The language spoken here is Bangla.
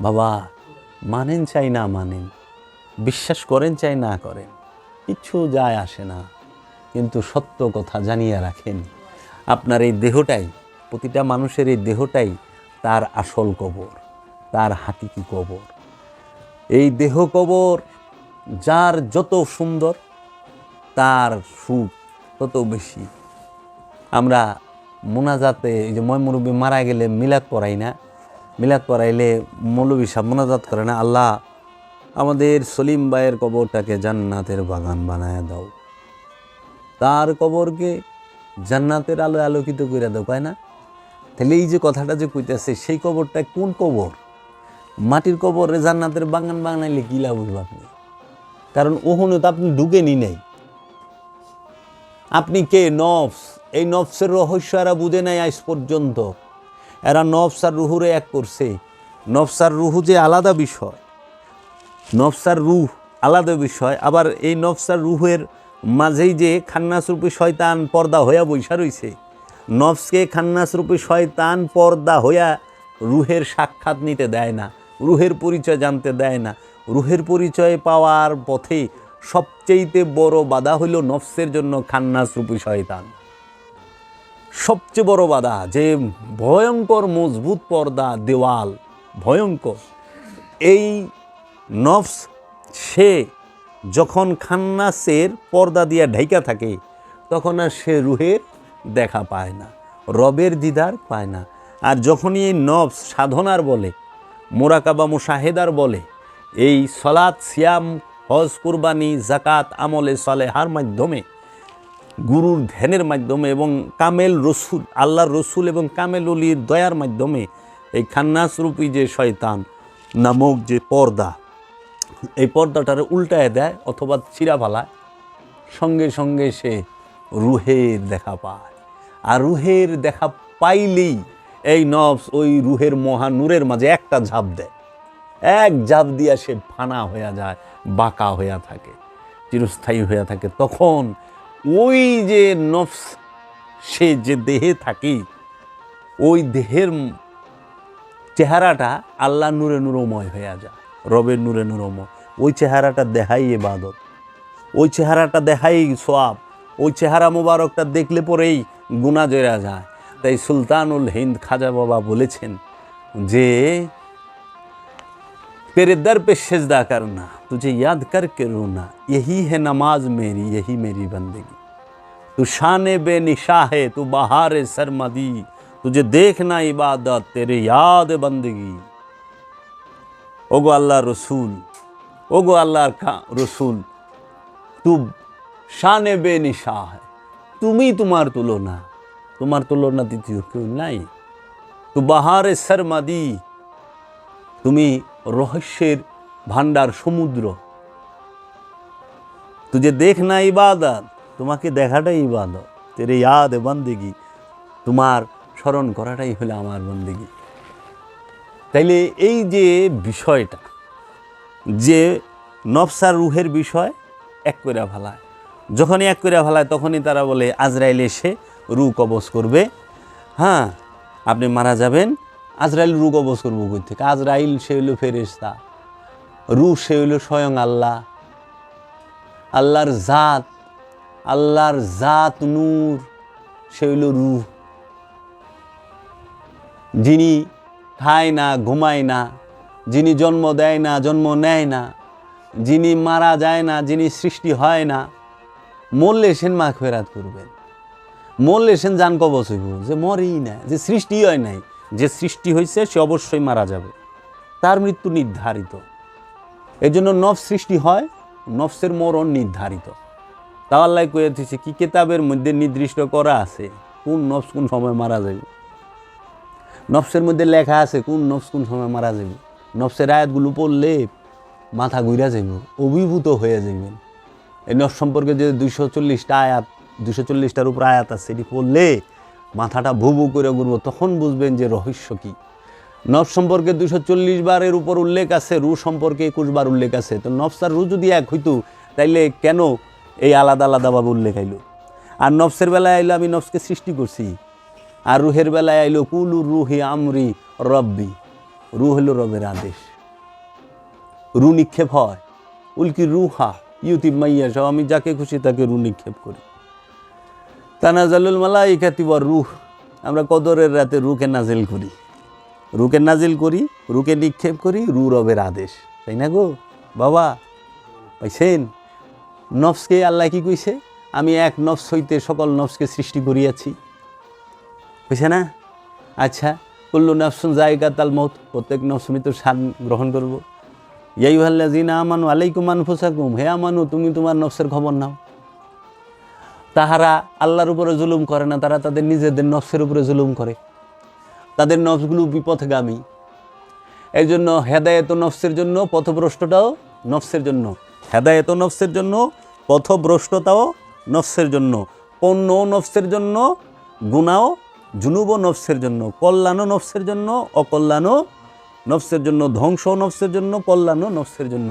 বাবা, মানেন চাই না মানেন, বিশ্বাস করেন চাই না করেন কিচ্ছু যায় আসে না। কিন্তু সত্য কথা জানিয়ে রাখেন, আপনার এই দেহটাই, প্রতিটা মানুষের এই দেহটাই তার আসল কবর, তার হাতিকি কবর। এই দেহ কবর যার যত সুন্দর, তার সুখ তত বেশি। আমরা মোনাজাতে, এই যে ময়মুরব্বী মারা গেলে মিলাদ পড়াই না মিলাদ পড়াইলে মৌলবী সাহেব মোনাজাত করে না, আল্লাহ আমাদের সলিম ভাইয়ের কবরটাকে জান্নাতের বাগান বানায় দাও। তার কবরকে জান্নাতের আলো আলোকিত করে দাও পায় না? তাহলে এই যে কথাটা যে কইতেছে, সেই কবরটা কোন কবর? মাটির কবরে জান্নাতের বাগান বানাইলে কি লাভ হইব আপনি? কারণ ওখানে তো আপনি ঢুকেনি নেই। আপনি কে? নফস। এই নফসের রহস্য এরা বুঝে নাই আজ পর্যন্ত। এরা নফস আর রুহুরে এক করছে। নফস আর রুহু যে আলাদা বিষয়। নফসার রুহ আলাদা বিষয়। আবার এই নফসার রুহের মাঝেই যে খান্নাসরূপী শয়তান পর্দা হইয়া বৈশা রইছে, নফসকে খান্নাসরূপী শয়তান পর্দা হইয়া রুহের সাক্ষাৎ নিতে দেয় না, রুহের পরিচয় জানতে দেয় না। রুহের পরিচয় পাওয়ার পথে সবচেয়েতে বড় বাধা হইল নফসের জন্য খান্নাসরূপী শয়তান। সবচেয়ে বড় বাধা, যে ভয়ঙ্কর মজবুত পর্দা দেওয়াল, ভয়ঙ্কর। এই নফস, সে যখন খান্নাসের পর্দা দিয়া ঢাইকা থাকে, তখন আর সে রুহের দেখা পায় না, রবের দিদার পায় না। আর যখনই এই নফস সাধনার বলে, মোরাকাবা মুশাহেদার বলে, এই সলাৎ সিয়াম, হজ কুরবানি জাকাত আমলে সালেহার মাধ্যমে গুরুর ধ্যানের মাধ্যমে এবং কামেল রসুল, আল্লাহর রসুল এবং কামেল অলির দয়ার মাধ্যমে এই খান্নাসরূপী যে শয়তান নামক যে পর্দা, এই পর্দাটারে উল্টায় দেয় অথবা চিরা ফালায়, সঙ্গে সঙ্গে সে রুহের দেখা পায়। আর রুহের দেখা পাইলেই এই নফস ওই রুহের মহা নূরের মাঝে একটা ঝাঁপ দেয়। এক ঝাঁপ দিয়া সে ফানা হইয়া যায়, বাঁকা হইয়া থাকে, চিরস্থায়ী হইয়া থাকে। তখন ওই যে নফস, সে যে দেহে থাকে, ওই দেহের চেহারাটা আল্লাহ নূরে নূরময় হয়ে যায় রবের নূরে নূরময়। ওই চেহারাটা দেখাই এবাদত ওই চেহারাটা দেখাই সোয়াব, ওই চেহারা মোবারকটা দেখলে পরেই গুণা জেরা যায় তাই সুলতানুল হিন্দ খাজা বাবা বলেছেন যে, পেরেদার পেশেজ পে না। तुझे याद करके रोना यही है नमाज मेरी यही मेरी बंदगी तू शान बेनिशा है तू बहार सरमदी तुझे देखना इबादत तेरे याद बंदगी ওগো আল্লাহ রসুল ওগো আল্লাহর খা- রসুল তু শানে বেনিশা তুমি তোমার তুলনা তোমার তুলনা দ্বিতীয় কেউ নাই তু বাহারে সরমাদি তুমি রহস্যের ভান্ডার, সমুদ্র। তুঝে দেখ না ইবাদত, তোমাকে দেখাটাই ইবাদত। তেরে ইয়াদ বন্দেগি, তোমার স্মরণ করাটাই হলো আমার বন্দেগি। তাইলে এই যে বিষয়টা, যে নফসার রুহের বিষয় এক করে ফেলায়। যখনই এক করে ফেলায়, তখনই তারা বলে, আজরাইল এসে রু কবজ করবে। হ্যাঁ আপনি মারা যাবেন, আজরাইল রু কবজ করব কই থেকে? আজরাইল সে হইল ফেরেস্তা রু সে হইল স্বয়ং আল্লাহ। আল্লাহর জাত আল্লাহর জাত নূর, সে হইল রুহ। যিনি খায় না, ঘুমায় না, যিনি জন্ম দেয় না, জন্ম নেয় না, যিনি মারা যায় না, যিনি সৃষ্টি হয় না, মরলে সেন মা ফেরাত করবেন। মরলে সেন জান কবচ হইব। যে মরেই না যে সৃষ্টি হয় নাই, যে সৃষ্টি হয়েছে সে অবশ্যই মারা যাবে। তার মৃত্যু নির্ধারিত। এই জন্য নফ সৃষ্টি হয়, নফসের মরণ নির্ধারিত। তাও আল্লাহ কয়ে দিচ্ছে কি কেতাবের মধ্যে নির্দিষ্ট করা আছে? কোন নফস কোন সময় মারা যাবে? নফসের মধ্যে লেখা আছে, কোন নফস কোন সময় মারা যাবে? নফসের আয়াতগুলো পড়লে মাথা ঘুরা যাইব, অভিভূত হয়ে যাইবেন এই নফস সম্পর্কে যে দুইশো চল্লিশটা আয়াত দুশো চল্লিশটার উপর আয়াত আছে, এটি পড়লে মাথাটা ভু ভু করে ঘুরবো, তখন বুঝবেন যে রহস্য কী। নফ সম্পর্কে দুশো চল্লিশ বারের উপর উল্লেখ আছে, রু সম্পর্কে একুশ বার উল্লেখ আছে। তো নফস আর রু যদি এক হইতো, তাইলে কেন এই আলাদা আলাদাভাবে উল্লেখ আইলো? আর নফসের বেলায় আইলো আমি নফসকে সৃষ্টি করছি। আর রুহের বেলায় আইলো, কুলু রুহি আমরি রব্বি। রু হলো রবের আদেশ। রু নিক্ষেপ হয়। উল্কি রুহা ইউতিব মাইয়া সব আমি যাকে খুশি তাকে রু নিক্ষেপ করি। তানাজালুল মালা ইকাতিবর রুহ, আমরা কদরের রাতে রুকে নাজেল করি। রুকে নাজিল করি, রুকে নিক্ষেপ করি, রু রবের আদেশ। তাই না গো? বাবা, পাইছেন? নফসকে আল্লাহ কি কইছে? আমি এক নফস হইতে সকল নফসকে সৃষ্টি করিয়াছি। বুঝছে না? আচ্ছা কুল্লু নফসুন জায়গা তাল মত প্রত্যেক নফসমি তো সান গ্রহণ করব। ইয়াই ভাল্লা জিনা আমানু আলাইকুম আনফুসাকুম, হে আমানু, তুমি তোমার নফসের খবর নাও। তাহারা আল্লাহর উপরে জুলুম করে না, তারা তাদের নিজেদের নফসের উপরে জুলুম করে। তাদের নফসগুলো বিপথগামী। এই জন্য হেদায়ত নফসের জন্য পথভ্রষ্টটাও নফসের জন্য। হেদায়ত নফসের জন্য পথভ্রষ্টতাও নফসের জন্য। পণ্য নফসের জন্য, গুণাও জুনুব নফসের জন্য। কল্যাণও নফসের জন্য অকল্যাণও নফসের জন্য। ধ্বংস নফসের জন্য কল্যাণও নফসের জন্য।